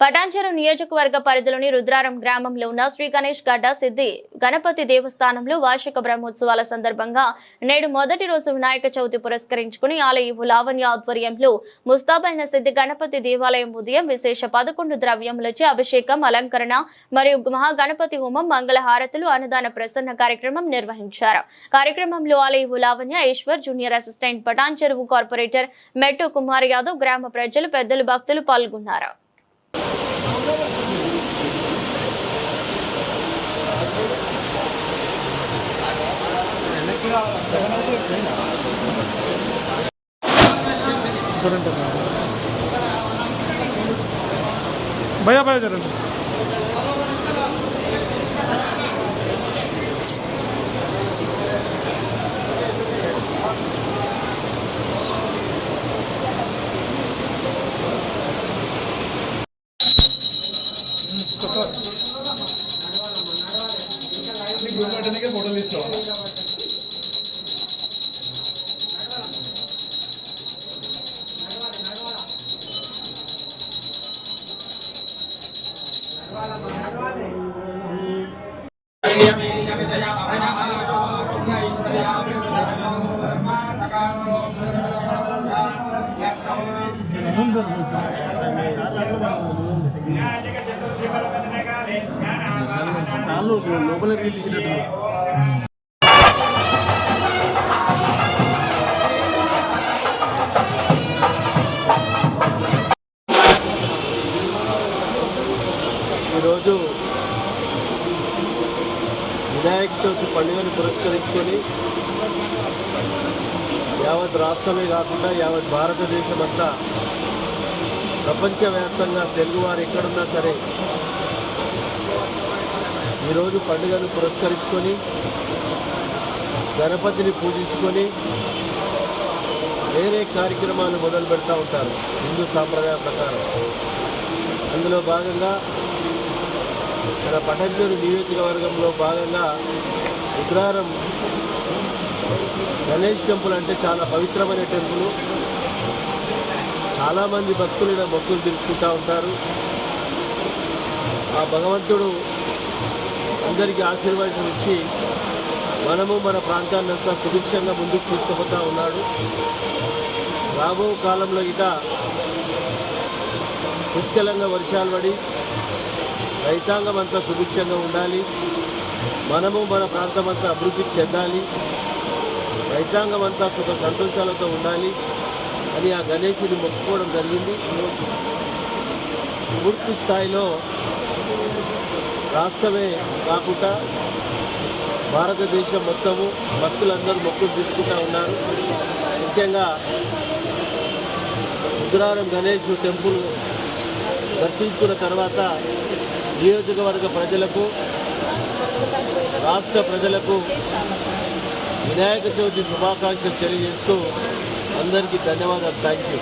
పటాంచెరు నియోజకవర్గ పరిధిలోని రుద్రారం గ్రామంలో ఉన్న శ్రీ గణేష్ గడ్డ సిద్ధి గణపతి దేవస్థానంలో వార్షిక బ్రహ్మోత్సవాల సందర్భంగా నేడు మొదటి రోజు వినాయక చవితి పురస్కరించుకుని ఆలయ లావణ్య ఆధ్వర్యంలో ముస్తాబైన సిద్ధి గణపతి దేవాలయం ఉదయం విశేష పదకొండు ద్రవ్యములచే అభిషేకం అలంకరణ మరియు మహాగణపతి హోమం మంగళ హారతులు అన్నదాన ప్రసన్న కార్యక్రమం నిర్వహించారు. కార్యక్రమంలో ఆలయ Lavanya Eshwar junior assistant Patancheru corporator Mettu Kumar Yadav గ్రామ ప్రజలు పెద్దలు భక్తులు పాల్గొన్నారు. भैया भैया जरा फोटो लिस्ट చాలు లోపల తీసినట్టు ఈరోజు వినాయక చవితి పండుగను పురస్కరించుకొని యావత్ రాష్ట్రమే కాకుండా యావత్ భారతదేశం అంతా ప్రపంచవ్యాప్తంగా తెలుగువారు ఎక్కడున్నా సరే ఈరోజు పండుగను పురస్కరించుకొని గణపతిని పూజించుకొని వేరే కార్యక్రమాలు మొదలు పెడతా ఉంటారు. హిందూ సాంప్రదాయ ప్రకారం. అందులో భాగంగా మన పటంజూరు నియోజకవర్గంలో భాగంగా ఉగ్రారం గణేష్ టెంపుల్ అంటే చాలా పవిత్రమైన టెంపుల్. చాలామంది భక్తులు ఇక్కడ మొక్కులు తెలుసుకుంటూ ఉంటారు. ఆ భగవంతుడు అందరికీ ఆశీర్వాదం ఇచ్చి మనము మన ప్రాంతాన్ని అంతా సుభిక్షంగా ముందుకు తీసుకుపోతా ఉన్నాడు. రాబో కాలంలో ఇట పుష్కలంగా వర్షాలు పడి రైతాంగం అంతా సుభిక్షంగా ఉండాలి. మనము మన ప్రాంతం అంతా అభివృద్ధి చెందాలి. రైతాంగం అంతా సుఖ సంతోషాలతో ఉండాలి అని ఆ గణేశుని మొక్కుకోవడం జరిగింది. పూర్తి స్థాయిలో రాష్ట్రమే కాకుండా భారతదేశం మొత్తము భక్తులందరూ మొక్కులు తీసుకుంటూ ఉన్నారు. ముఖ్యంగా ఉగ్రారం గణేష్ టెంపుల్ దర్శించుకున్న తర్వాత నియోజకవర్గ ప్రజలకు రాష్ట్ర ప్రజలకు వినాయక చవితి శుభాకాంక్షలు తెలియజేస్తూ అందరికీ ధన్యవాదాలు. Thank you